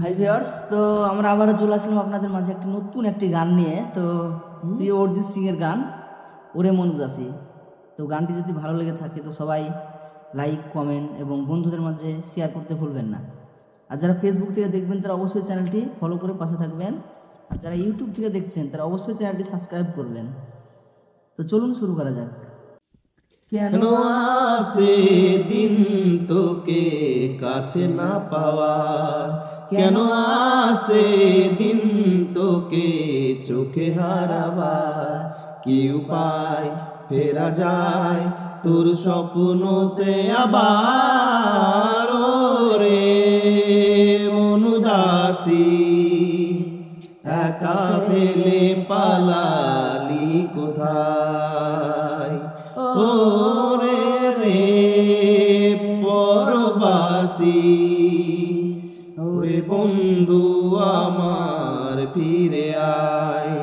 Hi viewers তো আমরা আবারও চলে আসলাম আপনাদের মাঝে একটি নতুন একটি গান নিয়ে। তো প্রিয় অরিজিৎ সিং এর গান ওরে মন দাসী। তো গানটি যদি ভালো লেগে থাকে তো সবাই লাইক কমেন্ট এবং বন্ধুদের মাঝে শেয়ার করতে ভুলবেন না। আর যারা ফেসবুক থেকে দেখবেন তারা অবশ্যই চ্যানেলটি ফলো করে পাশে থাকবেন। আর যারা ইউটিউব থেকে দেখছেন তারা অবশ্যই চ্যানেলটি সাবস্ক্রাইব করবেন। তো চলুন শুরু করা যাক। কেন কেন আসে দিন তোকে কাছে না পাওয়া কেন আসে দিন তোকে চোখে হারাবার? কি উপায়? ফেরা যায় তোর স্বপ্নতে আবার? রে মনুদাসী একা ফেলে পালালি কোথায়? ও রে রে পরবাসী ওরে বন্ধু আমার ফিরে আয়।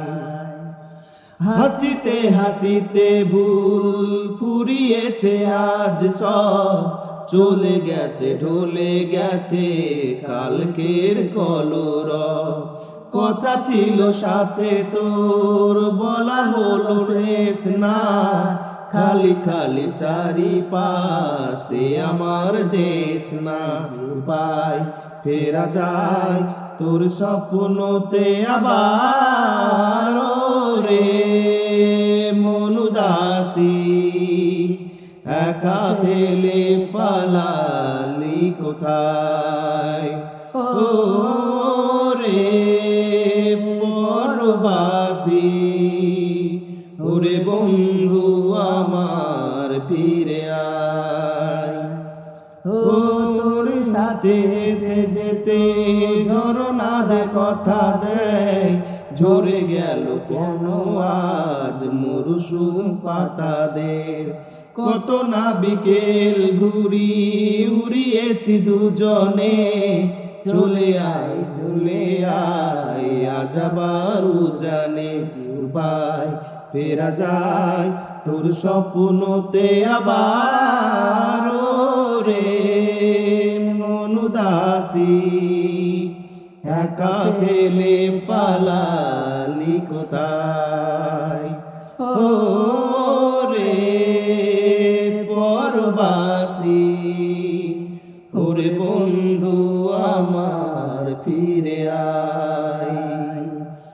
হাসিতে হাসিতে ভুল ফুরিয়েছে, আজ সব চলে গেছে, ঢলে গেছে কালকের কলর কথা ছিল সাথে তোর, বলা হলো শেষ না। খালি খালি চারি পাশে আমার দেশ না উপায় ফেরা যায় তোর স্বপ্নতে আবার রে মনুদাসী একা ফেলে পালালি কোথায়? ও রে পরবাসী, ওরে বন্ধু ফিরে আয়। ও তোর সাথে এসে যেতে ঝরনার কথা দেয় ঝরে গেল কেন আজ মরুসুম পাতাদের? কত না বিকেল ঘুরি উড়িয়েছি দুজনে। চলে আয় চলে আয়, আজ আবার জানে কি উপায় ফেরা যায় স্বপ্নতে আবার রে মনুদাসী একা ফেলে পালালি কোথায়? ও রে পরবাসী, ওরে বন্ধু আমার ফিরে আয়।